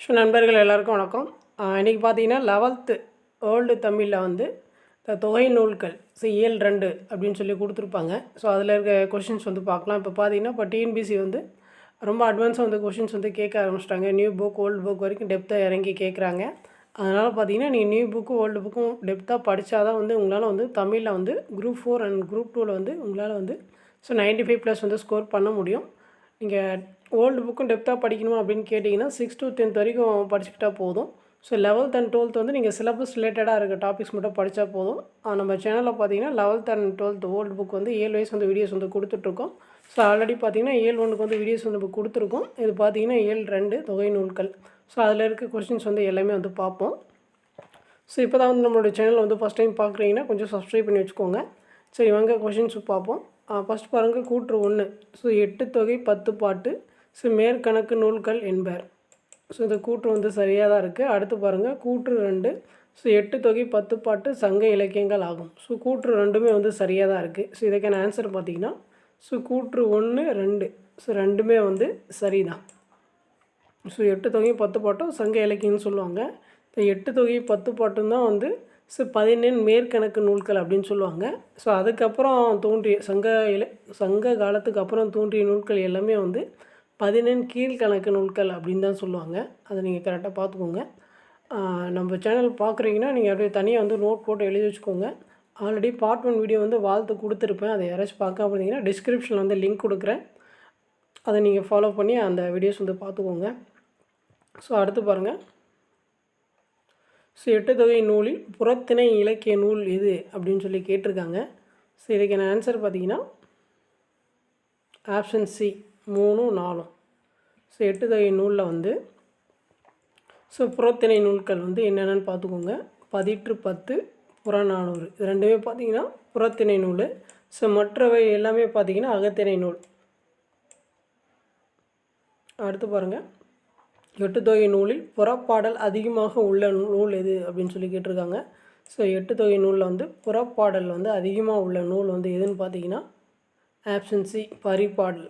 So நண்பர்கள் எல்லாருக்கும் வணக்கம். இன்றைக்கி பார்த்தீங்கன்னா லெவல்த்து ஓல்டு தமிழில் வந்து இந்த தொகை நூல்கள் ஸோ இயல் ரெண்டு அப்படின்னு சொல்லி கொடுத்துருப்பாங்க. ஸோ அதில் இருக்க கொஷின்ஸ் வந்து பார்க்கலாம். இப்போ பார்த்தீங்கன்னா இப்போ டிஎன்பிசி வந்து ரொம்ப அட்வான்ஸாக வந்து கொஷின்ஸ் வந்து கேட்க ஆரம்பிச்சிட்டாங்க. நியூ புக் ஓல்டு புக் வரைக்கும் டெப்த்தாக இறங்கி கேட்குறாங்க. அதனால் பார்த்தீங்கன்னா நீங்கள் நியூ புக்கும் ஓல்டு புக்கும் டெப்த்தாக படித்தா தான் வந்து உங்களால் வந்து தமிழில் வந்து குரூப் ஃபோர் அண்ட் குரூப் டூவில் வந்து உங்களால் வந்து ஸோ 95 ஃபைவ் ப்ளஸ் வந்து ஸ்கோர் பண்ண முடியும். நீங்கள் ஓல்டு புக்கும் டெப்த்தாக படிக்கணுமா அப்படின்னு கேட்டிங்கன்னா சிக்ஸ் டு டென்த் வரைக்கும் படிச்சுக்கிட்டா போதும். ஸோ லெவல்த் அண்ட் டுவெல்த் வந்து நீங்கள் சிலபஸ் ரிலேட்டடாக இருக்க டாபிக்ஸ் மட்டும் படித்தா போதும். நம்ம சேனலில் பார்த்தீங்கன்னா eleventh and twelfth old book வந்து ஏழு வயசு வந்து வீடியோஸ் வந்து கொடுத்துட்ருக்கோம். ஸோ ஆல்ரெடி பார்த்தீங்கன்னா ஏழு ஒன்றுக்கு வந்து வீடியோஸ் வந்து இப்போ கொடுத்துருக்கோம். இது பார்த்தீங்கன்னா ஏழு ரெண்டு தொகை நூல்கள். ஸோ அதில் இருக்க கொஷின்ஸ் வந்து எல்லாமே வந்து பார்ப்போம் ஸோ இப்போ தான் வந்து நம்மளோட சேனல் வந்து ஃபஸ்ட் டைம் பார்க்குறீங்கன்னா கொஞ்சம் சப்ஸ்கிரைப் பண்ணி வச்சுக்கோங்க. சரி வாங்க கொஷின்ஸ் பார்ப்போம் ஃபஸ்ட் பாருங்கள் கூற்று ஒன்று ஸோ எட்டு தொகை பத்து பாட்டு. ஸோ மேற்கணக்கு நூல்கள் என்பர். ஸோ இந்த கூற்று வந்து சரியாக தான் இருக்குது அடுத்து பாருங்கள் கூற்று ரெண்டு. ஸோ எட்டு தொகை பத்து பாட்டு சங்க இலக்கியங்கள் ஆகும். ஸோ கூற்று ரெண்டுமே வந்து சரியாக தான் இருக்குது ஸோ இதுக்கான ஆன்சர் பார்த்தீங்கன்னா ஸோ கூற்று ஒன்று ரெண்டு. ஸோ ரெண்டுமே வந்து சரி தான் ஸோ எட்டு தொகையும் பத்து பாட்டும் சங்க இலக்கியம்னு சொல்லுவாங்க. எட்டு தொகை பத்து பாட்டும் தான் வந்து ஸோ பதினெண் மேற்கணக்கு நூல்கள் அப்படின்னு சொல்லுவாங்க. ஸோ அதுக்கப்புறம் தோன்றிய சங்க இல சங்க காலத்துக்கு அப்புறம் தோன்றிய நூல்கள் எல்லாமே வந்து பதினெண் கீழ்கணக்கு நூல்கள் அப்படின்னு தான் சொல்லுவாங்க. அதை நீங்கள் கரெக்டாக பார்த்துக்கோங்க. நம்ம சேனல் பார்க்குறீங்கன்னா நீங்கள் அப்படியே தனியாக வந்து நோட் போட்டு எழுதி வச்சுக்கோங்க. ஆல்ரெடி பார்ட் ஒன் வீடியோ வந்து வாழ்த்து கொடுத்துருப்பேன். அதை யாராச்சும் பார்க்காம இருந்தீங்கன்னா டிஸ்கிரிப்ஷனில் வந்து லிங்க் கொடுக்குறேன். அதை நீங்கள் ஃபாலோ பண்ணி அந்த வீடியோஸ் வந்து பார்த்துக்கோங்க. ஸோ அடுத்து பாருங்கள் ஸோ எட்டு தொகை நூலில் புறத்திணை இலக்கிய நூல் எது அப்படின்னு சொல்லி கேட்டிருக்காங்க. ஸோ இதுக்கான ஆன்சர் பார்த்தீங்கன்னா ஆப்ஷன் சி மூணும் நாலும். ஸோ எட்டு தொகை நூலில் வந்து ஸோ புறத்திணை நூல்கள் வந்து என்னென்னு பார்த்துக்கோங்க. பதிற்று பத்து புறநானூறு. இது ரெண்டுமே பார்த்தீங்கன்னா புறத்திணை நூல். ஸோ மற்றவை எல்லாமே பார்த்தீங்கன்னா அகத்திணை நூல். அடுத்து பாருங்கள் எட்டு தொகை நூலில் புறப்பாடல் அதிகமாக உள்ள நூல் எது அப்படின்னு சொல்லி கேட்டிருக்காங்க. ஸோ எட்டு தொகை நூலில் வந்து புறப்பாடல் வந்து அதிகமாக உள்ள நூல் வந்து எதுன்னு பார்த்தீங்கன்னா ஆப்ஷன் சி பரிபாடல்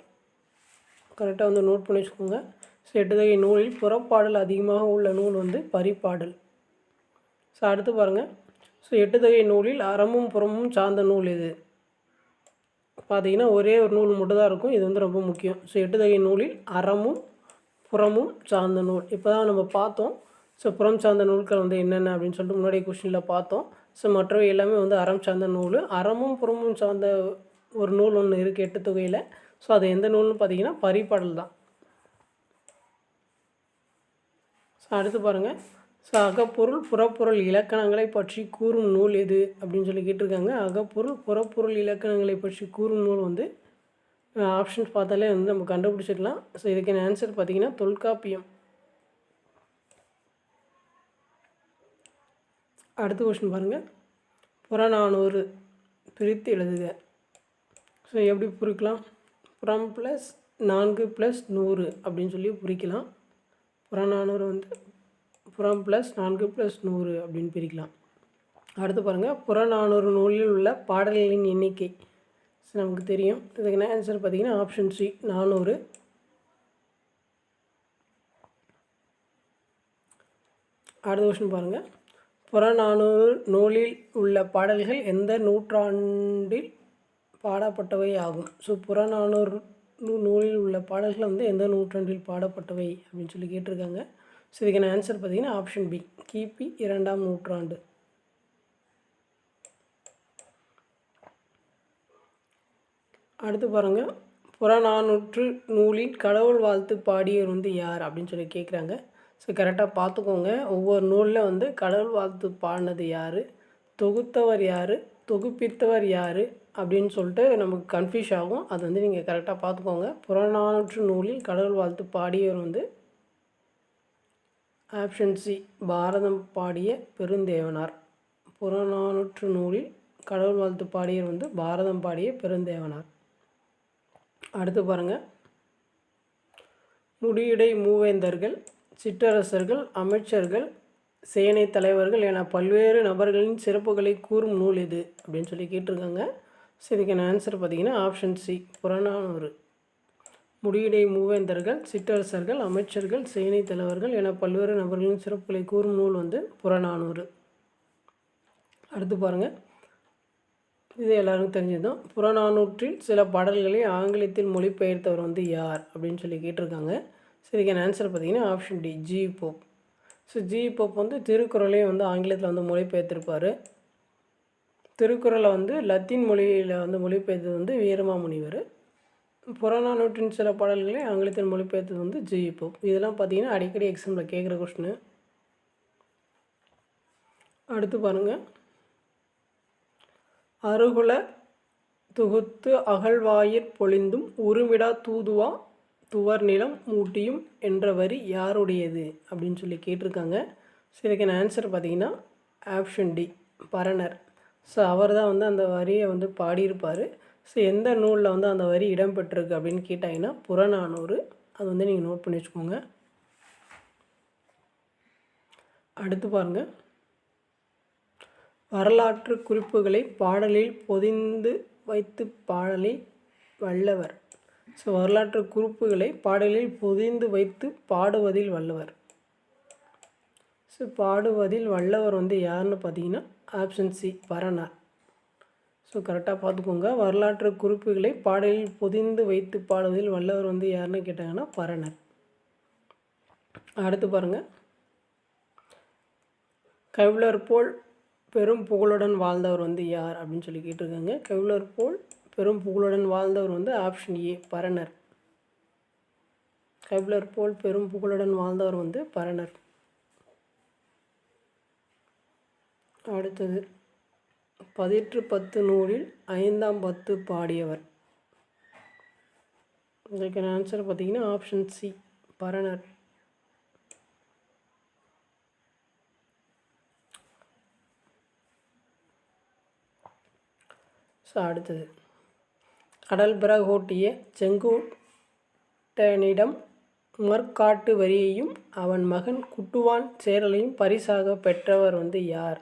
கரெக்டாக வந்து நோட் பண்ணி வச்சுக்கோங்க. ஸோ எட்டுதகை நூலில் புறப்பாடல் அதிகமாக உள்ள நூல் வந்து பரிப்பாடல். ஸோ அடுத்து பாருங்கள் ஸோ எட்டுதொகை நூலில் அறமும் புறமும் சார்ந்த நூல் இது பார்த்தீங்கன்னா ஒரே ஒரு நூல் மட்டும் தான் இருக்கும். இது வந்து ரொம்ப முக்கியம். ஸோ எட்டுதகை நூலில் அறமும் புறமும் சார்ந்த நூல். இப்போ தான் நம்ம பார்த்தோம். ஸோ புறம் சார்ந்த நூல்கள் வந்து என்னென்ன அப்படின்னு சொல்லிட்டு முன்னாடி கொஷினில் பார்த்தோம். ஸோ மற்றவை எல்லாமே வந்து அறம் சார்ந்த நூல். அறமும் புறமும் சார்ந்த ஒரு நூல் ஒன்று இருக்குது எட்டு தொகையில் ஸோ அது எந்த நூல்னு பார்த்தீங்கன்னா பரிபாடல் தான். ஸோ அடுத்து பாருங்கள் ஸோ அகப்பொருள் புறப்பொருள் இலக்கணங்களை பற்றி கூறும் நூல் எது அப்படின்னு சொல்லி கேட்டிருக்காங்க. அகப்பொருள் புறப்பொருள் இலக்கணங்களை பற்றி கூறும் நூல் வந்து ஆப்ஷன்ஸ் பார்த்தாலே வந்து நம்ம கண்டுபிடிச்சிடலாம். ஸோ இதுக்கான ஆன்சர் பார்த்தீங்கன்னா தொல்காப்பியம். அடுத்த கொஸ்டின் பாருங்கள் புறநானூறு பிரித்து எழுதுக. ஸோ எப்படி குறிக்கலாம் புறம் ப்ளஸ் நான்கு ப்ளஸ் நூறு அப்படின்னு சொல்லி பிரிக்கலாம். புறநானூறு வந்து புறம் ப்ளஸ் நான்கு ப்ளஸ் நூறு அப்படின்னு பிரிக்கலாம். அடுத்து பாருங்கள் புறநானூறு நூலில் உள்ள பாடல்களின் எண்ணிக்கை. நமக்கு தெரியும். இதுக்கு என்ன ஆன்சர் பார்த்திங்கன்னா ஆப்ஷன் சி நானூறு. அடுத்த கொஸ்டின் பாருங்கள் புறநானூறு நூலில் உள்ள பாடல்கள் எந்த நூற்றாண்டில் பாடப்பட்டவை ஆகும். ஸோ புறநானூறு நூ- நூலில் உள்ள பாடல்கள் வந்து எந்த நூற்றாண்டில் பாடப்பட்டவை அப்படின்னு சொல்லி கேட்டிருக்காங்க. ஸோ இதுக்கான ஆன்சர் பார்த்தீங்கன்னா ஆப்ஷன் பி கிபி இரண்டாம் நூற்றாண்டு. அடுத்து பாருங்கள் புறநானூற்று நூலில் கடவுள் வாழ்த்து பாடியவர் வந்து யார் அப்படின்னு சொல்லி கேட்குறாங்க ஸோ கரெக்டாக பார்த்துக்கோங்க ஒவ்வொரு நூலில் வந்து கடவுள் வாழ்த்து பாடினது யார்? தொகுத்தவர் யார்? தொகுப்பித்தவர் யார்? அப்படின்னு சொல்லிட்டு நமக்கு கன்ஃபியூஸ் ஆகும். அது வந்து நீங்கள் கரெக்டாக பார்த்துக்கோங்க. புறநானூற்று நூலில் கடவுள் வாழ்த்து பாடியவர் வந்து ஆப்ஷன் சி பாரதம் பாடிய பெருந்தேவனார். புறநானூற்று நூலில் கடவுள் வாழ்த்து பாடியவர் வந்து பாரதம் பாடிய பெருந்தேவனார். அடுத்து பாருங்கள் முடியுடை மூவேந்தர்கள் சிற்றரசர்கள் அமைச்சர்கள் சேனை தலைவர்கள் என பல்வேறு நபர்களின் சிறப்புகளை கூறும் நூல் எது அப்படின்னு சொல்லி கேட்டிருக்காங்க. ஸோ இதுக்கான ஆன்சர் பார்த்தீங்கன்னா ஆப்ஷன் சி புறநானூறு. முடியிடை மூவேந்தர்கள் சிற்றரசர்கள் அமைச்சர்கள் சேனை தலைவர்கள் என பல்வேறு நபர்களின் சிறப்புகளை கூறும் நூல் வந்து புறநானூறு. அடுத்து பாருங்கள் இது எல்லாருக்கும் தெரிஞ்சதும் புறநானூற்றில் சில பாடல்களை ஆங்கிலத்தில் மொழிபெயர்த்தவர் வந்து யார் அப்படின்னு சொல்லி கேட்டிருக்காங்க. ஸோ இதுக்கான ஆன்சர் பார்த்தீங்கன்னா option D G Pope so G Pope வந்து திருக்குறளையும் வந்து ஆங்கிலத்தில் வந்து மொழிபெயர்த்திருப்பார். திருக்குறளை வந்து லத்தீன் மொழியில் வந்து மொழிபெயர்த்தது வந்து வீரமாமுனிவர். புறநானூற்றின் சில பாடல்களை ஆங்கிலத்தில் மொழிபெயர்த்தது வந்து ஜி போப் இதெல்லாம் பார்த்தீங்கன்னா அடிக்கடி எக்ஸாமில் கேட்குற கொஸ்டின் அடுத்து பாருங்கள் அருகுல தொகுத்து அகழ்வாயிற் பொழிந்தும் உருமிடா தூதுவா துவர் நிலம் மூட்டியும் என்ற வரி யாருடையது? அப்படின்னு சொல்லி கேட்டிருக்காங்க. ஸோ இதுக்கான ஆன்சர் பார்த்தீங்கன்னா ஆப்ஷன் டி பரணர். ஸோ அவர் தான் வந்து அந்த வரியை வந்து பாடியிருப்பார். ஸோ எந்த நூலில் வந்து அந்த வரி இடம்பெற்றிருக்கு அப்படின்னு கேட்டாங்கன்னா புறநானூறு. அது வந்து நீங்கள் நோட் பண்ணி வச்சுக்கோங்க. அடுத்து பாருங்கள் வரலாற்று குறிப்புகளை பாடலில் பொதிந்து வைத்து பாடலை வல்லவர். ஸோ வரலாற்று குறிப்புகளை பாடலில் புதிந்து வைத்து பாடுவதில் வல்லவர் ஸோ பாடுவதில் வல்லவர் வந்து யாருன்னு பார்த்தீங்கன்னா ஆப்ஷன் சி பரணார் ஸோ கரெக்டாக பார்த்துக்கோங்க வரலாற்று குறிப்புகளை பாடலில் புதிந்து வைத்து பாடுவதில் வல்லவர் வந்து யாருன்னு கேட்டாங்கன்னா பரணர் அடுத்து பாருங்கள் கவிழர் போல் பெரும் புகழுடன் வாழ்ந்தவர் வந்து யார் அப்படின்னு சொல்லி கேட்டிருக்காங்க. கவிழர் போல் பெரும் புகழுடன் வாழ்ந்தவர் வந்து ஆப்ஷன் ஏ பரணர். கபிலர் போல் பெரும் புகழுடன் வாழ்ந்தவர் வந்து பரணர். அடுத்தது பதிற்று பத்து நூலில் ஐந்தாம் பத்து பாடியவர். இதுக்கான ஆன்சர் பார்த்தீங்கன்னா ஆப்ஷன் சி பரணர். ஸோ அடுத்தது கடல் பிறகோட்டிய செங்குட்டனிடம் மற்காட்டு வரியையும் அவன் மகன் குட்டுவான் சேரலையும் பரிசாக பெற்றவர் வந்து யார்?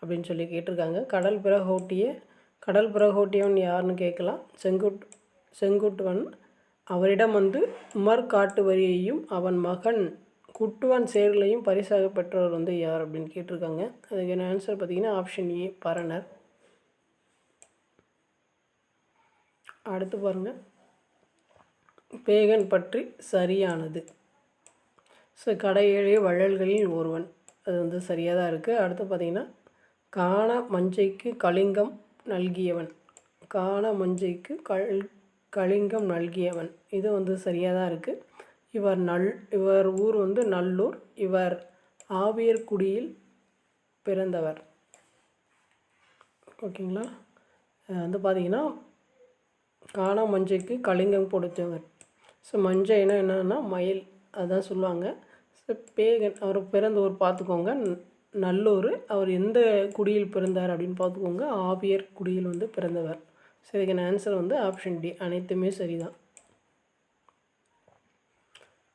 அப்படின்னு சொல்லி கேட்டிருக்காங்க. கடல் பிறகோட்டிய கடல் பிறகோட்டியவன் யாருன்னு கேட்கலாம். செங்குட் செங்குட்டுவன் அவரிடம் வந்து உமர் காட்டு வரியையும் அவன் மகன் குட்டுவான் சேரலையும் பரிசாக பெற்றவர் வந்து யார் அப்படின்னு கேட்டிருக்காங்க. அதுக்கு என்ன ஆன்சர் பார்த்தீங்கன்னா ஆப்ஷன் ஏ பரணர். அடுத்து பாருங்கள் பேகன் பற்றி சரியானது. ஸோ கடையேழே வள்ளல்களில் ஒருவன். அது வந்து சரியாக தான் இருக்குது அடுத்து பார்த்திங்கன்னா காண மஞ்சைக்கு கலிங்கம் நல்கியவன். காண மஞ்சைக்கு கல் கலிங்கம் நல்கியவன். இது வந்து சரியாக தான் இருக்குது இவர் நல் இவர் ஊர் வந்து நல்லூர். இவர் ஆவியர்குடியில் பிறந்தவர். ஓகேங்களா? வந்து பார்த்திங்கன்னா காணா மஞ்சைக்கு கலிங்கம் கொடுத்தவர் ஸோ மஞ்சைனா என்னென்னா மயில். அதான் சொல்லுவாங்க. ஸோ பேகன் அவர் பிறந்த ஊர் பார்த்துக்கோங்க நல்லூர் அவர் எந்த குடியில் பிறந்தார் அப்படின்னு பார்த்துக்கோங்க. ஆவியர் குடியில் வந்து பிறந்தவர். ஸோ இதுக்கான ஆன்சர் வந்து ஆப்ஷன் டி அனைத்துமே சரிதான்.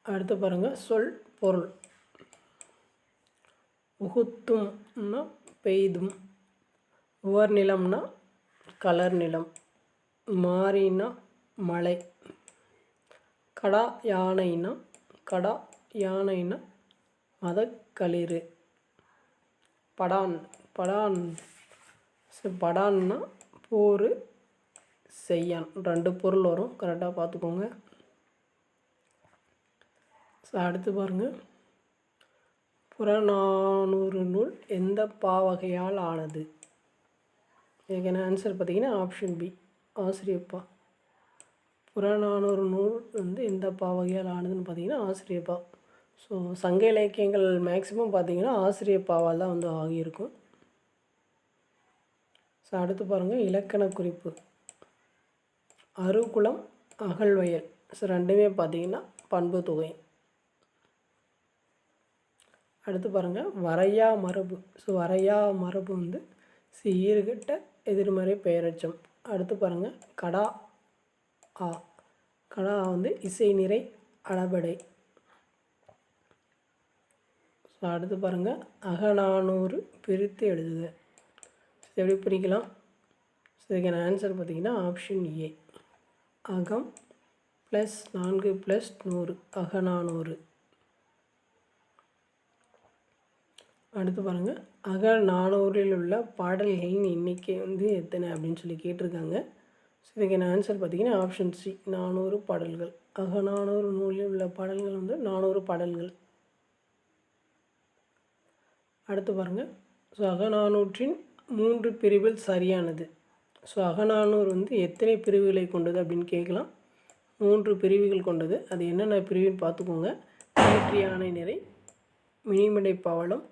அடுத்து பாருங்கள் சொல் பொருள். உகுத்தும்னா பெய்தும். உவர் நிலம்னா கலர் நிலம். மாறினா மலை கடா யானைனா கடா யானைனா மதக்களிறு. படான் படான் படான்னா போர் செய்யான். ரெண்டு பொருள் வரும். கரெக்டாக பார்த்துக்கோங்க. ஸோ அடுத்து பாருங்கள் புறநானூறு நூல் எந்த பாவகையால் ஆனது? இதுக்கான ஆன்சர் பார்த்தீங்கன்னா ஆப்ஷன் பி ஆசிரியப்பா. புறநானூறு நூல் வந்து எந்த பாவகையால் ஆனதுன்னு பார்த்தீங்கன்னா ஆசிரியப்பா. ஸோ சங்க இலக்கியங்கள் மேக்சிமம் பார்த்தீங்கன்னா ஆசிரியப்பாவால் தான் வந்து ஆகியிருக்கும். ஸோ அடுத்து பாருங்கள் இலக்கண குறிப்பு. அருகுளம் அகழ்வயல். ஸோ ரெண்டுமே பார்த்தீங்கன்னா பண்பு தொகை. அடுத்து பாருங்கள் வரையா மரபு. ஸோ வரையா மரபு வந்து சீர்கிட்ட எதிர்மறை பெயரச்சம். அடுத்து பாருங்கள் கடா ஆ. கடா வந்து இசை நிறை அளபடை. ஸோ அடுத்து பாருங்கள் அகநானூறு பிரித்து எழுதுக. எப்படி பிரிக்கலாம்? ஸோ இதுக்கான ஆன்சர் பார்த்திங்கன்னா ஆப்ஷன் ஏ அகம் ப்ளஸ் நான்கு ப்ளஸ் நூறு. அகநானூறு. அடுத்து பாருங்கள் அக நானூறில் உள்ள பாடல்களின் எண்ணிக்கை வந்து எத்தனை அப்படின்னு சொல்லி கேட்டிருக்காங்க. ஸோ இதுக்கான ஆன்சர் பார்த்தீங்கன்னா ஆப்ஷன் சி நானூறு பாடல்கள். அக நானூறு நூலில் உள்ள பாடல்கள் வந்து நானூறு பாடல்கள். அடுத்து பாருங்கள் ஸோ அகநானூற்றின் மூன்று பிரிவில் சரியானது. ஸோ அகநானூறு வந்து எத்தனை பிரிவுகளை கொண்டது அப்படின்னு கேட்கலாம். மூன்று பிரிவுகள் கொண்டது. அது என்னென்ன பிரிவுன்னு பார்த்துக்கோங்க. வெற்றி யானை நிறை மினிமடை பவளம்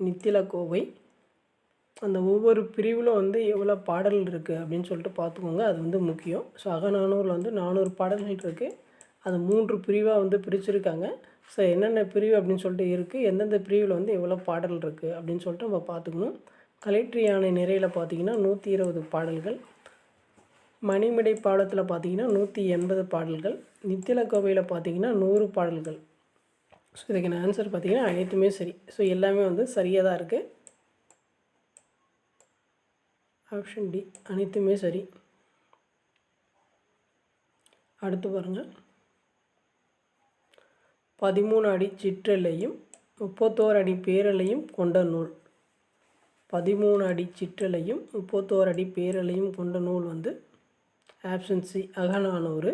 நித்தில கோவை அந்த ஒவ்வொரு பிரிவிலும் வந்து எவ்வளோ பாடல் இருக்குது அப்படின்னு சொல்லிட்டு பார்த்துக்கோங்க. அது வந்து முக்கியம். ஸோ அகநானூரில் வந்து நானூறு பாடல்கள் இருக்குது அது மூன்று பிரிவாக வந்து பிரிச்சிருக்காங்க. ஸோ என்னென்ன பிரிவு அப்படின்னு சொல்லிட்டு இருக்குது எந்தெந்த பிரிவில் வந்து எவ்வளோ பாடல் இருக்குது அப்படின்னு சொல்லிட்டு நம்ம பார்த்துக்கணும். கலெக்டர் யானை நிறையில் பார்த்தீங்கன்னா நூற்றி இருபது பாடல்கள். மணிமடை பாடத்தில் பார்த்தீங்கன்னா நூற்றி எண்பது பாடல்கள். நித்தில கோவையில் பார்த்தீங்கன்னா நூறு பாடல்கள். ஸோ இதுக்கான ஆன்சர் பார்த்தீங்கன்னா அனைத்துமே சரி. ஸோ எல்லாமே வந்து சரியாக தான் இருக்குது ஆப்ஷன் டி அனைத்துமே சரி. அடுத்து பாருங்கள் பதிமூணு அடி சிற்றலையும் முப்பத்தோரு அடி பேரலையும் கொண்ட நூல். பதிமூணு அடி சிற்றலையும் முப்பத்தோரு அடி பேரலையும் கொண்ட நூல் வந்து ஆப்ஷன் சி அகநானூறு.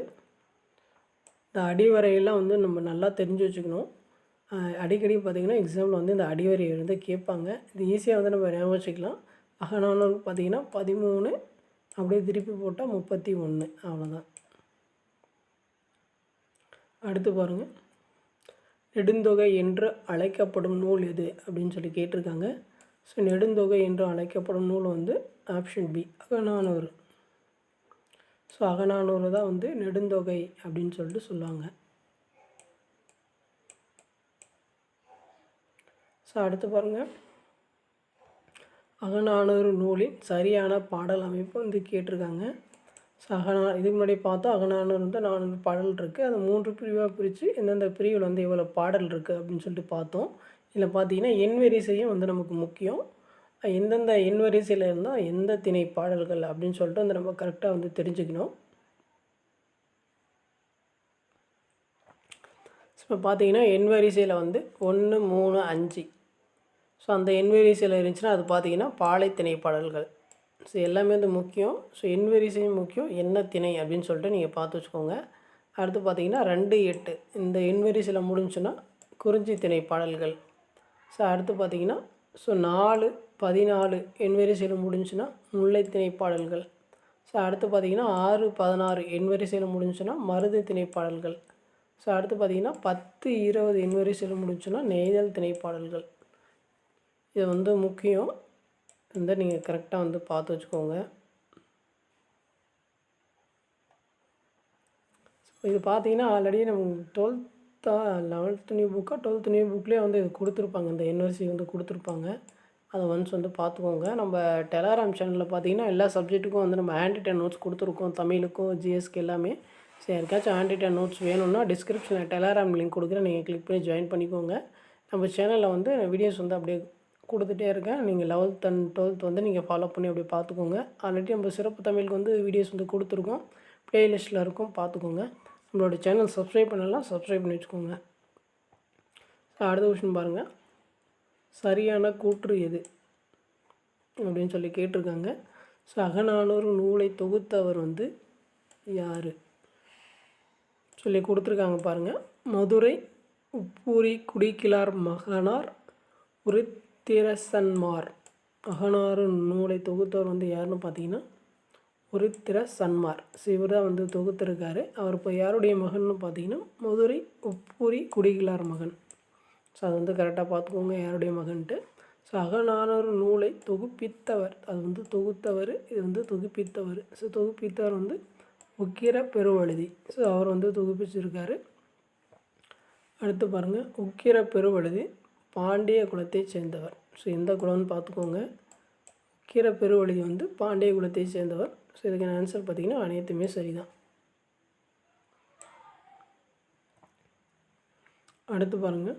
இந்த அடிவரையெல்லாம் வந்து நம்ம நல்லா தெரிஞ்சு வச்சுக்கணும். அடிக்கடி பார்த்திங்கன்னா எக்ஸாமில் வந்து இந்த அடிவரி வந்து கேட்பாங்க. இது ஈஸியாக வந்து நம்ம ஞாபகம் வச்சுக்கலாம் அகநானூறு பார்த்திங்கன்னா பதிமூணு அப்படியே திருப்பி போட்டால் முப்பத்தி ஒன்று அவ்வளோதான் அடுத்து பாருங்கள் நெடுந்தொகை என்று அழைக்கப்படும் நூல் எது? அப்படின்னு சொல்லி கேட்டிருக்காங்க. ஸோ நெடுந்தொகை என்று அழைக்கப்படும் நூல் வந்து option B Akananuru. So Akananuru தான் வந்து நெடுந்தொகை அப்படின்னு சொல்லிட்டு சொல்லுவாங்க. ஸோ அடுத்து பாருங்கள் அகநானூறு நூலின் சரியான பாடல் அமைப்பு வந்து கேட்டிருக்காங்க. ஸோ அகநா இதுக்கு முன்னாடி பார்த்தா அகநானூறு வந்து நானூறு பாடல் இருக்குது அது மூன்று பிரிவாக பிரித்து எந்தெந்த பிரிவில் வந்து எவ்வளோ பாடல் இருக்குது அப்படின்னு சொல்லிட்டு பார்த்தோம். இதில் பார்த்தீங்கன்னா எண் வரிசையும் வந்து நமக்கு முக்கியம். எந்தெந்த எண் வரிசையில் இருந்தால் எந்த திணை பாடல்கள் அப்படின்னு சொல்லிட்டு வந்து நம்ம கரெக்டாக வந்து தெரிஞ்சுக்கணும். இப்போ பார்த்தீங்கன்னா எண் வரிசையில் வந்து ஒன்று மூணு அஞ்சு. ஸோ அந்த எண் இருந்துச்சுன்னா அது பார்த்தீங்கன்னா பாலை திணை பாடல்கள் ஸோ எல்லாமே வந்து முக்கியம். ஸோ என்விரிசையும் முக்கியம். என்ன திணை அப்படின்னு சொல்லிட்டு நீங்கள் பார்த்து வச்சுக்கோங்க. அடுத்து பார்த்தீங்கன்னா ரெண்டு எட்டு. இந்த எண் முடிஞ்சுன்னா குறிஞ்சி திணை பாடல்கள் ஸோ அடுத்து பார்த்தீங்கன்னா ஸோ நாலு பதினாலு எண் முடிஞ்சுன்னா முல்லை திணை பாடல்கள் ஸோ அடுத்து பார்த்தீங்கன்னா ஆறு பதினாறு எண் முடிஞ்சுன்னா மருது திணை பாடல்கள் ஸோ அடுத்து பார்த்தீங்கன்னா பத்து இருபது எண் முடிஞ்சுன்னா நெய்தல் திணை பாடல்கள் இது வந்து முக்கியம். வந்து நீங்கள் கரெக்டாக வந்து பார்த்து வச்சுக்கோங்க. இது பார்த்தீங்கன்னா ஆல்ரெடி நம்ம டுவெல்த்தா லெவல்த்து நியூ புக்காக டுவெல்த் நியூ புக்லேயே வந்து இது கொடுத்துருப்பாங்க. இந்த யூனிவர்சிட்டி வந்து கொடுத்துருப்பாங்க. அதை ஒன்ஸ் வந்து பார்த்துக்கோங்க. நம்ம டெலாராம் சேனலில் பார்த்தீங்கன்னா எல்லா சப்ஜெக்ட்டுக்கும் வந்து நம்ம ஹேண்ட் ரிட்டன் நோட்ஸ் கொடுத்துருக்கோம். தமிழுக்கும் ஜிஎஸ்க்கு எல்லாமே. சரி யாருக்காச்சும் ஹேண்ட் ரிட்டன் நோட்ஸ் வேணும்னா டிஸ்கிரிப்ஷனில் டெலாராம் லிங்க் கொடுக்குறேன். நீங்கள் கிளிக் பண்ணி ஜாயின் பண்ணிக்கோங்க. நம்ம சேனலில் வந்து வீடியோஸ் வந்து அப்படியே கொடுத்துட்டே இருக்கேன். நீங்கள் லெவல்த் அண்ட் டுவெல்த் வந்து நீங்கள் ஃபாலோ பண்ணி அப்படி பார்த்துக்கோங்க. ஆல்ரெடி நம்ம சிறப்பு தமிழுக்கு வந்து வீடியோஸ் வந்து கொடுத்துருக்கோம். ப்ளேலிஸ்ட்டில் இருக்கும் பார்த்துக்கோங்க. நம்மளோட சேனல் சப்ஸ்கிரைப் பண்ணலாம் சப்ஸ்கிரைப் பண்ணி வச்சுக்கோங்க. அடுத்த கொஷின் பாருங்கள் சரியான கூற்று எது? அப்படின்னு சொல்லி கேட்டிருக்காங்க. ஸோ அகநானூறு நூலை தொகுத்தவர் வந்து யார்? சொல்லி கொடுத்துருக்காங்க பாருங்கள் மதுரை உப்பூரி குடிக்கிலார் மகனார் ஒரு திரசன்மார் அகனாறு நூலை தொகுத்தவர் வந்து யாருன்னு பார்த்தீங்கன்னா ஒரு திரசன்மார் ஸோ இவர் தான் வந்து தொகுத்திருக்காரு. அவர் இப்போ யாருடைய மகன்னு பார்த்தீங்கன்னா மதுரை உப்பூரி குடிகிலார் மகன். ஸோ அது வந்து கரெக்டாக பார்த்துக்கோங்க யாருடைய மகன்ட்டு. ஸோ அகநானூறு நூலை தொகுப்பித்தவர். அது வந்து தொகுத்தவர் இது வந்து தொகுப்பித்தவர். ஸோ தொகுப்பித்தவர் வந்து உக்கிர பெருவழுதி. ஸோ அவர் வந்து தொகுப்பிச்சிருக்காரு. அடுத்து பாருங்கள் உக்கிர பெருவழுதி. பாண்டிய குலத்தை சேர்ந்தவர். ஸோ எந்த குலம்னு பார்த்துக்கோங்க. கீரை பெருவழி வந்து பாண்டிய குலத்தை சேர்ந்தவர். ஸோ இதுக்கான ஆன்சர் பார்த்திங்கன்னா அனைத்துமே சரிதான். அடுத்து பாருங்கள்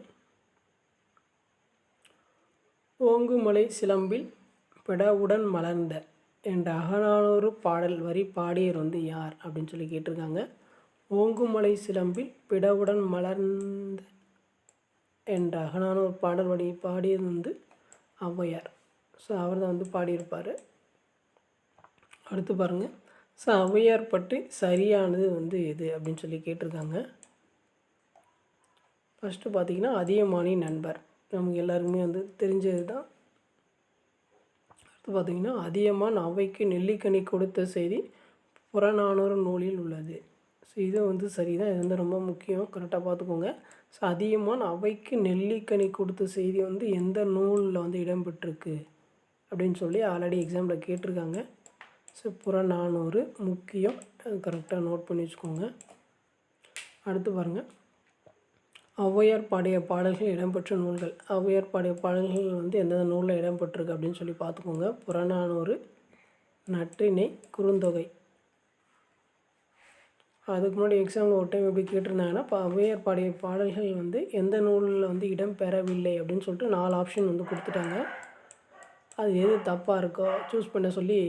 ஓங்குமலை சிலம்பில் பிடவுடன் மலர்ந்த என்ற அகநானூறு பாடல் வரி பாடியர் வந்து யார்? அப்படின்னு சொல்லி கேட்டிருக்காங்க. ஓங்குமலை சிலம்பில் பிடவுடன் மலர்ந்த என்ற அகனான ஒரு பாடல் வடி பாடியது வந்து ஔவையார். ஸோ அவர் தான் வந்து பாடியிருப்பார். அடுத்து பாருங்கள் ஸோ ஔவையார் பற்றி சரியானது வந்து எது அப்படின்னு சொல்லி கேட்டிருக்காங்க. ஃபஸ்ட்டு பார்த்தீங்கன்னா அதியமானி நண்பர். நமக்கு எல்லாருக்குமே வந்து தெரிஞ்சது தான். அடுத்து பார்த்திங்கன்னா அதியமான் அவைக்கு நெல்லிக்கனி கொடுத்த செய்தி புறநானூறு நூலில் உள்ளது. ஸோ இது வந்து சரி தான் இது வந்து ரொம்ப முக்கியம். கரெக்டாக பார்த்துக்கோங்க. ஸோ அவைக்கு நெல்லிக்கனி கொடுத்த செய்தி வந்து எந்த நூலில் வந்து இடம்பெற்றிருக்கு அப்படின்னு சொல்லி ஆல்ரெடி எக்ஸாம்பிள் கேட்டிருக்காங்க. ஸோ புறநானூறு முக்கியம். அது கரெக்டாக நோட் பண்ணி வச்சுக்கோங்க. அடுத்து பாருங்கள் ஔவையார் பாடிய பாடல்கள் இடம்பெற்ற நூல்கள். ஔவையார் பாடிய பாடல்கள் வந்து எந்தெந்த நூலில் இடம்பெற்றிருக்கு அப்படின்னு சொல்லி பார்த்துக்கோங்க. புறநானூறு நற்றிணை குறுந்தொகை. அதுக்கு முன்னாடி எக்ஸாமில் ஒரு டைம் எப்படி கேட்டிருந்தாங்கன்னா இப்போ ஔவையார் பாடிய பாடல்கள் வந்து எந்த நூலில் வந்து இடம் பெறவில்லை அப்படின்னு சொல்லிட்டு நாலு ஆப்ஷன் வந்து கொடுத்துட்டாங்க. அது எது தப்பாக இருக்கோ சூஸ் பண்ண சொல்லி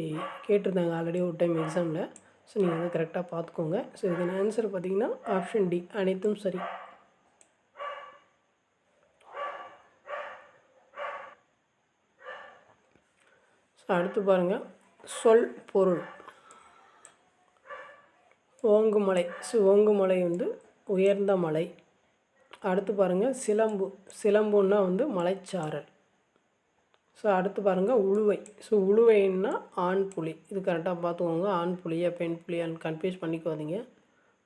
கேட்டிருந்தாங்க ஆல்ரெடி ஒரு டைம் எக்ஸாமில் ஸோ நீங்கள் வந்து கரெக்டாக பார்த்துக்கோங்க. ஸோ இதன் ஆன்சர் பார்த்தீங்கன்னா ஆப்ஷன் டி அனைத்தும் சரி. ஸோ அடுத்து பாருங்கள் சொல் பொருள். ஓங்குமலை. ஸோ ஓங்குமலை வந்து உயர்ந்த மலை. அடுத்து பாருங்கள் சிலம்பு. சிலம்புன்னா வந்து மலைச்சாரல். ஸோ அடுத்து பாருங்கள் உழுவை. ஸோ உழுவைன்னா ஆண் புலி. இது கரெக்டாக பார்த்துக்கோங்க. ஆண் புலியா பெண் புலியான்னு கன்ஃபியூஸ் பண்ணிக்கோதீங்க.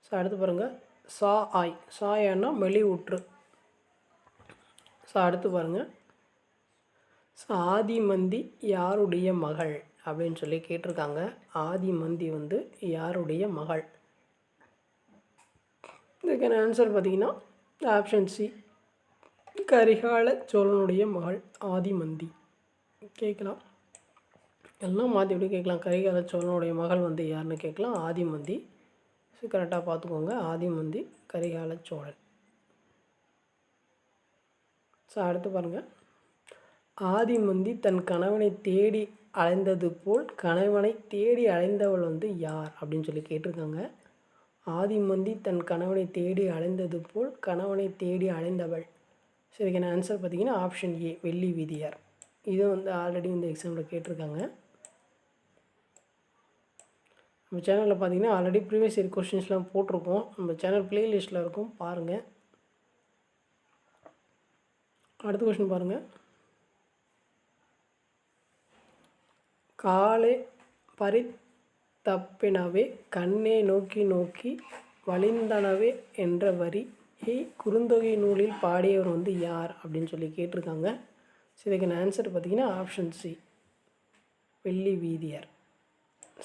ஸோ அடுத்து பாருங்கள் சா ஆய் சாயான்னா மெலிவுற்று ஸோ அடுத்து பாருங்கள் ஸோ ஆதிமந்தி யாருடைய மகள்? அப்படின்னு சொல்லி கேட்டிருக்காங்க. ஆதிமந்தி வந்து யாருடைய மகள்? இதுக்கான ஆன்சர் பார்த்தீங்கன்னா ஆப்ஷன் சி கரிகால சோழனுடைய மகள் ஆதிமந்தி. கேட்கலாம். எல்லாம் மாற்றி எப்படி கேட்கலாம்? கரிகால சோழனுடைய மகள் வந்து யாருன்னு கேட்கலாம்? ஆதிமந்தி. ஸோ கரெக்டாக பார்த்துக்கோங்க. ஆதிமந்தி கரிகால சோழன். ஸோ அடுத்து பாருங்கள் ஆதிமந்தி தன் கணவனை தேடி அலைந்தது போல் கணவனை தேடி அலைந்தவள் வந்து யார்? அப்படின்னு சொல்லி கேட்டிருக்காங்க. ஆதிமந்தி தன் கணவனை தேடி அலைந்தது போல் கணவனை தேடி அலைந்தவள். ஸோ இதுக்கான ஆன்சர் பார்த்தீங்கன்னா ஆப்ஷன் ஏ வெள்ளி வீதியார். இது வந்து ஆல்ரெடி இந்த எக்ஸாமில் கேட்டிருக்காங்க. நம்ம சேனலில் பார்த்தீங்கன்னா ஆல்ரெடி ப்ரீவியஸ் இயர் கொஷின்ஸ்லாம் போட்டிருக்கோம். நம்ம சேனல் ப்ளேலிஸ்ட்டில் இருக்கும் பாருங்கள் அடுத்த கொஷின் பாருங்கள் காலை தப்பினவே கண்ணே நோக்கி நோக்கி வழிந்தனவே என்ற வரி குறுந்தொகை நூலில் பாடியவர் வந்து யார்? அப்படின்னு சொல்லி கேட்டிருக்காங்க. ஸோ இதுக்கான ஆன்சர் பார்த்திங்கன்னா ஆப்ஷன் சி வெள்ளி வீதியார்.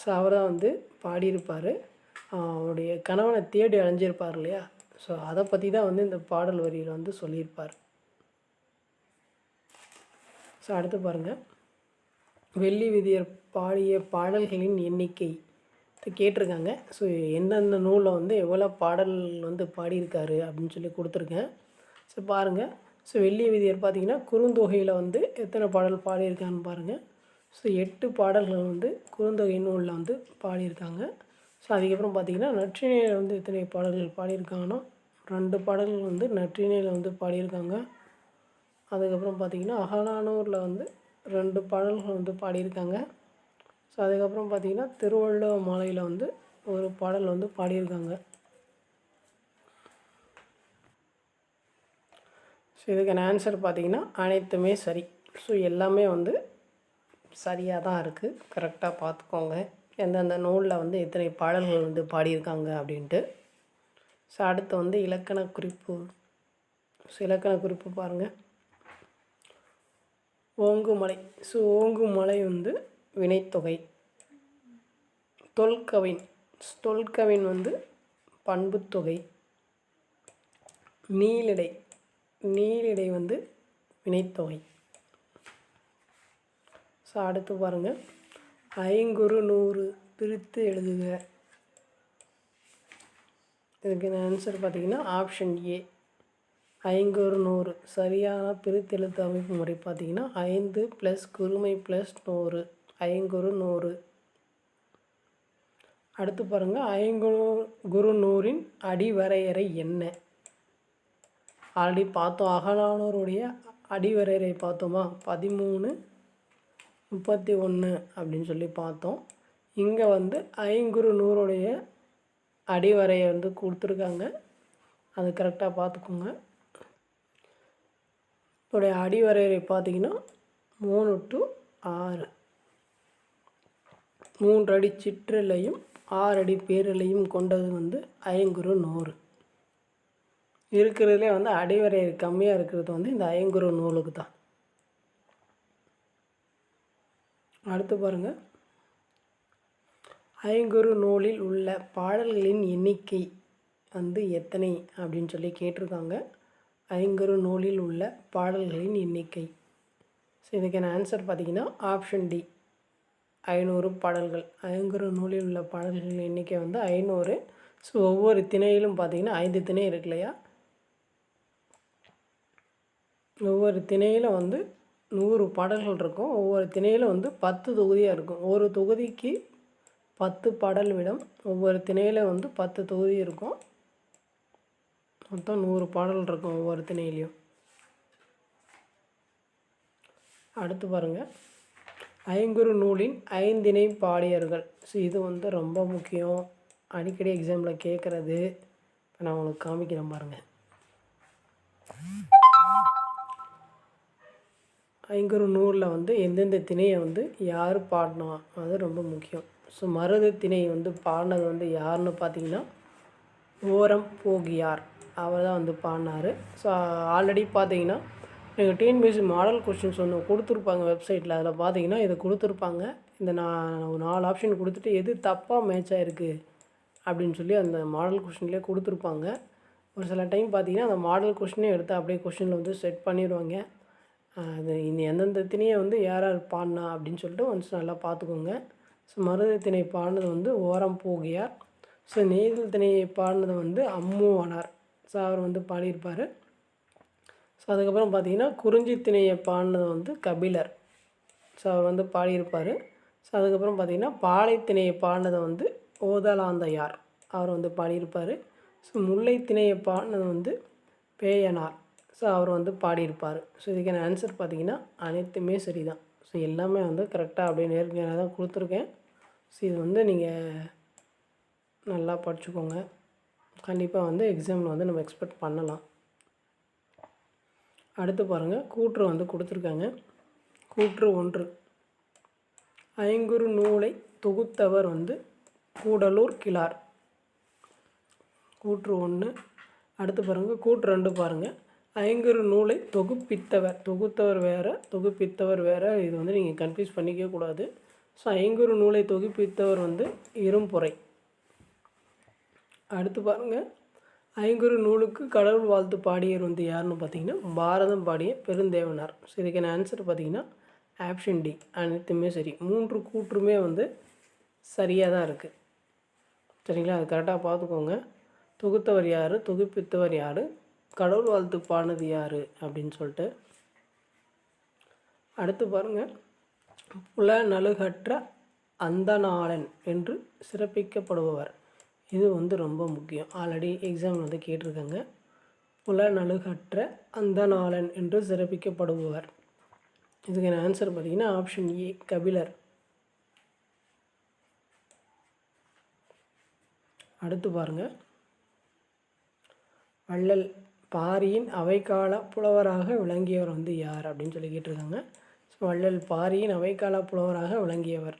ஸோ அவர் தான் வந்து பாடியிருப்பார். அவருடைய கணவனை தேடி அழிஞ்சிருப்பார் இல்லையா? ஸோ அதை பற்றி தான் வந்து இந்த பாடல் வரியில் வந்து சொல்லியிருப்பார். ஸோ அடுத்து பாருங்கள் வெள்ளி விதியர் பாடிய பாடல்களின் எண்ணிக்கை. கேட்டிருக்காங்க. ஸோ எந்தெந்த நூலில் வந்து எவ்வளோ பாடல் வந்து பாடியிருக்காரு அப்படின்னு சொல்லி கொடுத்துருக்கேன். ஸோ பாருங்கள் ஸோ வெள்ளி விதியர் பார்த்திங்கன்னா குறுந்தொகையில் வந்து எத்தனை பாடல் பாடியிருக்கான்னு பாருங்கள் ஸோ எட்டு பாடல்கள் வந்து குறுந்தொகை நூலில் வந்து பாடியிருக்காங்க. ஸோ அதுக்கப்புறம் பார்த்திங்கன்னா நற்றினையில் வந்து எத்தனை பாடல்கள் பாடியிருக்காங்கன்னா ரெண்டு பாடல்கள் வந்து நற்றினையில் வந்து பாடியிருக்காங்க. அதுக்கப்புறம் பார்த்திங்கன்னா அகலானூரில் வந்து ரெண்டு பாடல்கள் வந்து பாடியிருக்காங்க. ஸோ அதுக்கப்புறம் பார்த்திங்கன்னா திருவள்ளுவ மாலையில் வந்து ஒரு பாடல் வந்து பாடியிருக்காங்க. ஸோ இதுக்கான ஆன்சர் பார்த்திங்கன்னா அனைத்துமே சரி. ஸோ எல்லாமே வந்து சரியாக தான் இருக்குது கரெக்டாக பார்த்துக்கோங்க எந்தெந்த நூலில் வந்து எத்தனை பாடல்கள் வந்து பாடியிருக்காங்க அப்படின்ட்டு. ஸோ அடுத்து வந்து இலக்கண குறிப்பு. ஸோ இலக்கண குறிப்பு பாருங்கள் ஓங்குமலை. ஸோ ஓங்குமலை வந்து வினைத்தொகை. தொல்கவின் தொல்கவின் வந்து பண்புத்தொகை. நீலிடை நீலிடை வந்து வினைத்தொகை. ஸோ அடுத்து பாருங்கள் ஐங்குறு நூறு பிரித்து எழுதுக. இதுக்கு ஆன்சர் பார்த்திங்கன்னா ஆப்ஷன் ஏ ஐங்குறு நூறு. சரியான பிரித்தெழுத்து அமைப்பு முறை பார்த்திங்கன்னா ஐந்து ப்ளஸ் குறுமை ப்ளஸ் நூறு. ஐங்குறு நூறு அடுத்து பாருங்கள் ஐங்குரு குருநூரின் அடிவரையறை என்ன? ஆல்ரெடி பார்த்தோம் அகலானோருடைய அடிவரையறை பார்த்தோமா? பதிமூணு முப்பத்தி ஒன்று அப்படின்னு சொல்லி பார்த்தோம். இங்கே வந்து ஐங்குரு நூறுடைய அடிவரையை வந்து கொடுத்துருக்காங்க. அது கரெக்டாக பார்த்துக்கோங்க. இதோடைய அடிவரையறை பார்த்தீங்கன்னா மூணு டு ஆறு. மூன்று அடி ஆறடி பேரலையும் கொண்டது வந்து ஐங்குறு நூறு. இருக்கிறதுலே வந்து அடிவரை கம்மியாக இருக்கிறது வந்து இந்த ஐங்குறு நூலுக்கு தான். அடுத்து பாருங்கள் ஐங்குறு நூலில் உள்ள பாடல்களின் எண்ணிக்கை வந்து எத்தனை அப்படின்னு சொல்லி கேட்டிருக்காங்க. ஐங்குறு நூலில் உள்ள பாடல்களின் எண்ணிக்கை. ஸோ இதுக்கான ஆன்சர் பார்த்திங்கன்னா ஆப்ஷன் டி ஐநூறு பாடல்கள். ஐங்குற நூலில் உள்ள பாடல்களின் எண்ணிக்கை வந்து ஐநூறு. ஸோ ஒவ்வொரு திணையிலும் பார்த்திங்கன்னா ஐந்து திணை இருக்கு இல்லையா? ஒவ்வொரு திணையில் வந்து நூறு பாடல்கள் இருக்கும். ஒவ்வொரு திணையிலும் வந்து பத்து தொகுதியாக இருக்கும். ஒரு தொகுதிக்கு பத்து பாடல் விடம். ஒவ்வொரு திணையில் வந்து பத்து தொகுதி இருக்கும். மொத்தம் நூறு பாடல் இருக்கும் ஒவ்வொரு திணையிலையும். அடுத்து பாருங்கள் ஐங்குறு நூலின் ஐந்தினை பாடியர்கள். ஸோ இது வந்து ரொம்ப முக்கியம். அடிக்கடி எக்ஸாமில் கேட்குறது இப்போ நான் உங்களுக்கு காமிக்கிறேன் பாருங்கள் ஐங்குறு நூலில் வந்து எந்தெந்த திணையை வந்து யார் பாடினா அது ரொம்ப முக்கியம். ஸோ மருது திணை வந்து பாடினது வந்து யாருன்னு பார்த்தீங்கன்னா ஓரம் போகியார். அவர் தான் வந்து பாடினார். ஸோ ஆல்ரெடி பார்த்தீங்கன்னா எங்கள் டிஎன்பிஎஸ்சி மாடல் கொஷின்ஸ் ஒன்று கொடுத்துருப்பாங்க வெப்சைட்டில் அதில் பார்த்தீங்கன்னா இதை கொடுத்துருப்பாங்க. இந்த நான் ஒரு நாலு ஆப்ஷன் கொடுத்துட்டு எது தப்பாக மேட்ச் ஆகிருக்கு அப்படின்னு சொல்லி அந்த மாடல் கொஷின்லேயே கொடுத்துருப்பாங்க. ஒரு சில டைம் பார்த்தீங்கன்னா அந்த மாடல் கொஷினே எடுத்து அப்படியே கொஷினில் வந்து செட் பண்ணிடுவாங்க. அது இந்த எந்தெந்த திணையை வந்து யார் யார் பாடினா அப்படின்னு சொல்லிட்டு ஒன்ஸ் நல்லா பார்த்துக்கோங்க. ஸோ மருத திணை பாடினது வந்து ஓரம் போகியார். ஸோ நெய்தல் திணையை பாடினது வந்து அம்முவானார் ஸோ அவர் வந்து பாடியிருப்பார். ஸோ அதுக்கப்புறம் பார்த்தீங்கன்னா குறிஞ்சி திணையை பாடினது வந்து கபிலர். ஸோ அவர் வந்து பாடியிருப்பார். ஸோ அதுக்கப்புறம் பார்த்தீங்கன்னா பாலை திணையை பாடினதை வந்து ஓதலாந்தையார். அவர் வந்து பாடியிருப்பார். ஸோ முல்லை திணையை பாடினது வந்து பேயனார். ஸோ அவர் வந்து பாடியிருப்பார். ஸோ இதுக்கான ஆன்சர் பார்த்தீங்கன்னா அனைத்துமே சரி தான் ஸோ எல்லாமே வந்து கரெக்டாக அப்படியே நேருக்கு நேராக தான் கொடுத்துருக்கேன். ஸோ இது வந்து நீங்கள் நல்லா படிச்சுக்கோங்க. கண்டிப்பாக வந்து எக்ஸாமில் வந்து நம்ம எக்ஸ்பெக்ட் பண்ணலாம். அடுத்து பாருங்கள் கூற்று வந்து கொடுத்துருக்காங்க. கூற்று ஒன்று. ஐங்குறு நூலை தொகுத்தவர் வந்து கூடலூர் கிளார் கூற்று ஒன்று. அடுத்து பாருங்கள் கூற்று ரெண்டு பாருங்கள் ஐங்குறு நூலை தொகுப்பித்தவர் தொகுத்தவர் வேறு தொகுப்பித்தவர் வேறு. இது வந்து நீங்கள் கன்ஃபியூஸ் பண்ணிக்க கூடாது. ஸோ ஐங்குறு நூலை தொகுப்பித்தவர் வந்து இரும்புரை. அடுத்து பாருங்கள் ஐங்குறு நூலுக்கு கடவுள் வாழ்த்து பாடியவர் வந்து யாருன்னு பார்த்தீங்கன்னா பாரதம் பாடிய பெருந்தேவனார். ஸோ இதுக்கான ஆன்சர் பார்த்தீங்கன்னா ஆப்ஷன் டி அனைத்துமே சரி. மூன்று கூற்றுமே வந்து சரியாக தான் இருக்குது சரிங்களா? அது கரெக்டாக பார்த்துக்கோங்க. தொகுத்தவர் யார்? தொகுப்பித்தவர் யார்? கடவுள் வாழ்த்து பாடினது யார்? அப்படின்னு சொல்லிட்டு. அடுத்து பாருங்கள் புல நலுகற்ற அந்தநாளன் என்று சிறப்பிக்கப்படுபவர். இது வந்து ரொம்ப முக்கியம். ஆல்ரெடி எக்ஸாம் வந்து கேட்டிருக்காங்க. புல நலுகற்ற அந்தநாளன் என்று சிறப்பிக்கப்படுபவர். இதுக்கான ஆன்சர் பார்த்தீங்கன்னா ஆப்ஷன் ஏ கபிலர். அடுத்து பாருங்கள் வள்ளல் பாரியின் அவைக்கால புலவராக விளங்கியவர் வந்து யார் அப்படின்னு சொல்லி கேட்டிருக்காங்க. ஸோ வள்ளல் பாரியின் அவைக்கால புலவராக விளங்கியவர்.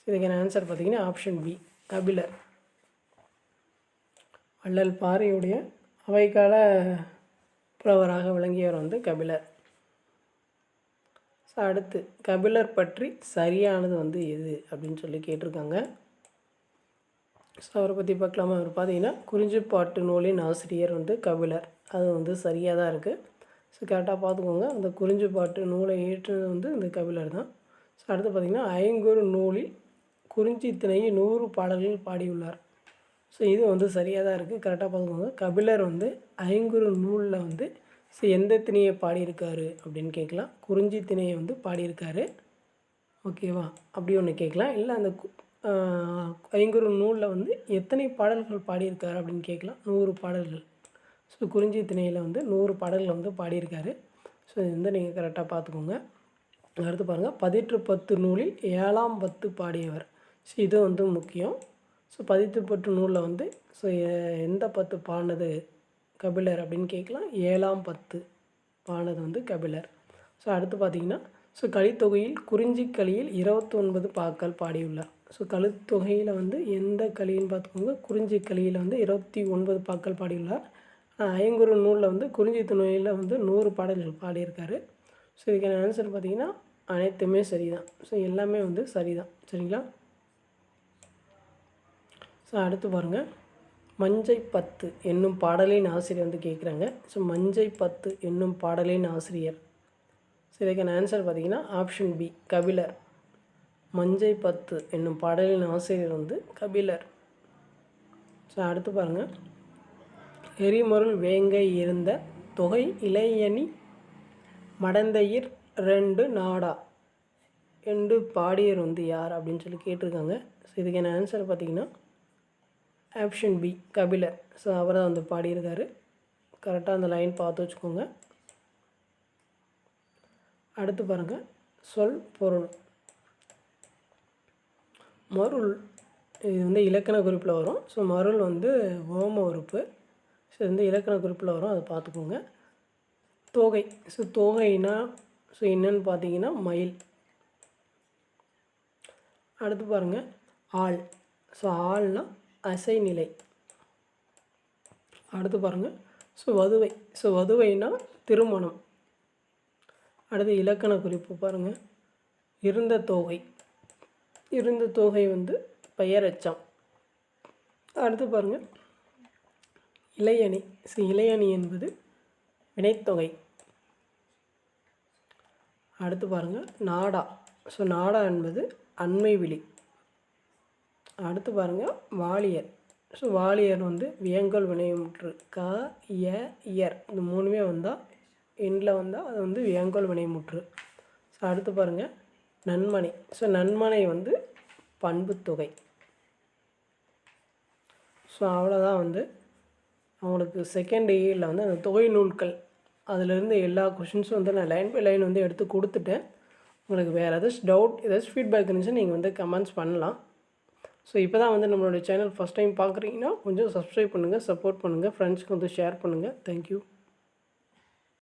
ஸோ இதுக்கான ஆன்சர் பார்த்திங்கன்னா ஆப்ஷன் பி கபிலர். வள்ளல் பாறையுடைய அவைக்கால புலவராக விளங்கியவர் வந்து கபிலர். ஸோ அடுத்து கபிலர் பற்றி சரியானது வந்து எது அப்படின்னு சொல்லி கேட்டிருக்காங்க. ஸோ அவரை பற்றி பார்க்கலாமா? அவர் பார்த்தீங்கன்னா குறிஞ்சிப்பாட்டு நூலின் ஆசிரியர் வந்து கபிலர். அது வந்து சரியாக தான் இருக்குது ஸோ கரெக்டாக பார்த்துக்கோங்க அந்த குறிஞ்சிப்பாட்டு நூலை ஏற்றுனது வந்து இந்த கபிலர் தான். ஸோ அடுத்து பார்த்திங்கன்னா ஐங்குறு நூலில் குறிஞ்சி திணையை நூறு பாடல்கள் பாடியுள்ளார். ஸோ இது வந்து சரியாக தான் இருக்குது கரெக்டாக பார்த்துக்கோங்க கபிலர் வந்து ஐங்குறு நூலில் வந்து ஸோ எந்த திணையை பாடியிருக்காரு அப்படின்னு கேட்கலாம். குறிஞ்சி திணையை வந்து பாடியிருக்காரு. ஓகேவா அப்படி ஒன்று கேட்கலாம். இல்லை அந்த ஐங்குறு நூலில் வந்து எத்தனை பாடல்கள் பாடியிருக்காரு அப்படின்னு கேட்கலாம். நூறு பாடல்கள். ஸோ குறிஞ்சி திணையில் வந்து நூறு பாடல்கள் வந்து பாடியிருக்காரு. ஸோ இது வந்து நீங்கள் கரெக்டாக பார்த்துக்கோங்க. அடுத்து பாருங்கள் பதிற்று பத்து நூலில் ஏழாம் பத்து பாடியவர். ஸோ இது வந்து முக்கியம். ஸோ பதித்து பத்து நூலில் வந்து ஸோ எந்த பத்து பாடினது கபிலர் அப்படின்னு கேட்கலாம். ஏழாம் பத்து பாடினது வந்து கபிலர். ஸோ அடுத்து பார்த்தீங்கன்னா ஸோ கலித்தொகையில் குறிஞ்சி கலியில் இருபத்தொன்பது பாக்கள் பாடியுள்ளார். ஸோ கலித்தொகையில் வந்து எந்த கலின்னு பார்த்துக்கோங்க. குறிஞ்சி கலியில் வந்து இருபத்தி ஒன்பது பாக்கள் பாடியுள்ளார். ஐங்குறு நூலில் வந்து குறிஞ்சி துணையில் வந்து நூறு பாடல்கள் பாடியிருக்காரு. ஸோ இதுக்கான ஆன்சர் பார்த்திங்கன்னா அனைத்துமே சரிதான். ஸோ எல்லாமே வந்து சரிதான். சரிங்களா? ஸோ அடுத்து பாருங்கள் மஞ்சை பத்து என்னும் பாடலின் ஆசிரியர் வந்து கேட்குறாங்க. ஸோ மஞ்சை பத்து என்னும் பாடலின் ஆசிரியர். ஸோ இதுக்கான ஆன்சர் பார்த்தீங்கன்னா ஆப்ஷன் பி கபிலர். மஞ்சை பத்து என்னும் பாடலின் ஆசிரியர் வந்து கபிலர். ஸோ அடுத்து பாருங்கள் எரிமருள் வேங்கை இருந்த தொகை இளையணி மடந்தையிர் ரெண்டு நாடா என்று பாடியர் வந்து யார் அப்படின்னு சொல்லி கேட்டிருக்காங்க. ஸோ இதுக்கான ஆன்சர் பார்த்தீங்கன்னா ஆப்ஷன் பி கபிலர். ஸோ அவர் தான் வந்து பாடியிருக்காரு. கரெக்டாக அந்த லைன் பார்த்து வச்சுக்கோங்க. அடுத்து பாருங்கள் சொல் பொருள். மருள் இது வந்து இலக்கண குறிப்பில் வரும். ஸோ மருள் வந்து ஓம உறுப்பு. ஸோ இது வந்து இலக்கண குறிப்பில் வரும். அதை பார்த்துக்கோங்க. தோகை. ஸோ தோகைனா ஸோ என்னன்னு பார்த்தீங்கன்னா மயில். அடுத்து பாருங்கள் ஆள். ஸோ ஆள்னால் அசைநிலை. அடுத்து பாருங்கள் ஸோ வதுவை ஸோ வதுவைனா திருமணம். அடுத்து இலக்கண குறிப்பு பாருங்கள் இருந்த தொகை. இருந்த தொகை வந்து பெயரச்சம். அடுத்து பாருங்கள் இளையணி. ஸோ இளையணி என்பது வினைத்தொகை. அடுத்து பாருங்கள் நாடா. ஸோ நாடா என்பது அண்மை விழி. அடுத்து பாருங்கள் வாலியர். ஸோ வாலியர் வந்து வியங்கல் வினைமுற்று க ய இயர். இந்த மூணுமே வந்தால் எண்டில் வந்தால் அது வந்து வியங்கோல் வினைமுற்று ஸோ அடுத்து பாருங்கள் நன்மனை ஸோ நன்மனை வந்து பண்புத்தொகை ஸோ அவ்வளோதான் வந்து அவங்களுக்கு செகண்ட் இயரில் வந்து அந்த தொகை நூல்கள். அதிலிருந்து எல்லா கொஷின்ஸும் வந்து நான் லைன் பை லைன் வந்து எடுத்து கொடுத்துட்டேன். உங்களுக்கு வேறு ஏதாச்சும் டவுட் ஏதாச்சும் ஃபீட்பேக் இருந்துச்சுன்னா நீங்கள் வந்து கமெண்ட்ஸ் பண்ணலாம். ஸோ இப்போ தான் வந்து நம்மளோட சேனல் ஃபஸ்ட் டைம் பார்க்குறீங்கன்னா கொஞ்சம் சப்ஸ்கிரைப் பண்ணுங்கள் சப்போர்ட் பண்ணுங்கள் ஃப்ரெண்ட்ஸ்க்கு வந்து ஷேர் பண்ணுங்கள் தேங்க்யூ